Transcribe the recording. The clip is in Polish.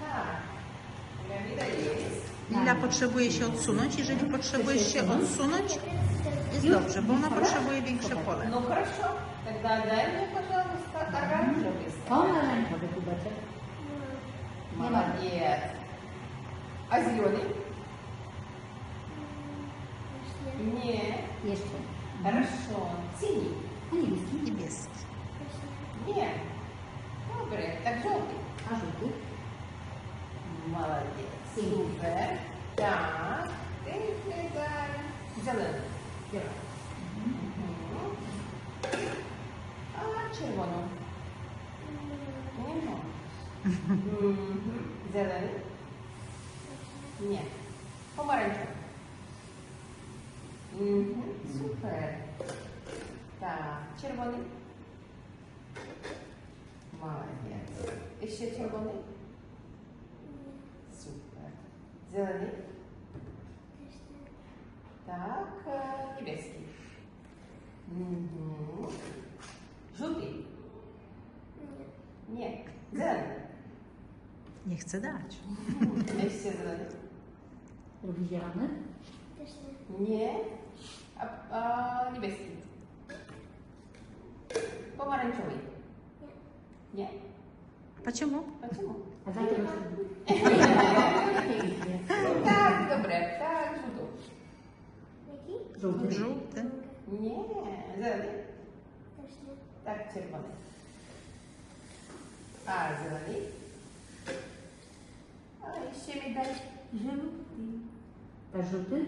Tak. Lila potrzebuje się odsunąć. Jeżeli potrzebujesz się odsunąć, jest dobrze, bo ona potrzebuje większe pole. No proszę, tak daj mi to, O, maleńko. Молодец. А зеленый? Не. Jeszcze. Хорошо. Синий. А niebieski? Niebieski. Молодец. Синий. Супер. Так. Ты Зеленый. Zielony. Мгм. А червоно? Не можешь. Мгм. Зеленый? Нет. Помаранчевый? Мгм. Супер. Так, червоний? Małe, nie. Jeszcze czerwony? Super. Zielony? Tak, niebieski. Mhm. Żółty? Nie. Zielony? Nie chcę dać. Mhm. Jeszcze zielony? Lubiany? Też nie. Nie. A, a niebieski. Pomarańczowy. Ні. Почему? Почему? A za tym Так, добре. Так, жовтий. Żółty. Żółty. Ні. Зелений. Так, червоний. А, зелений. А, ще мій дай. Też żółty?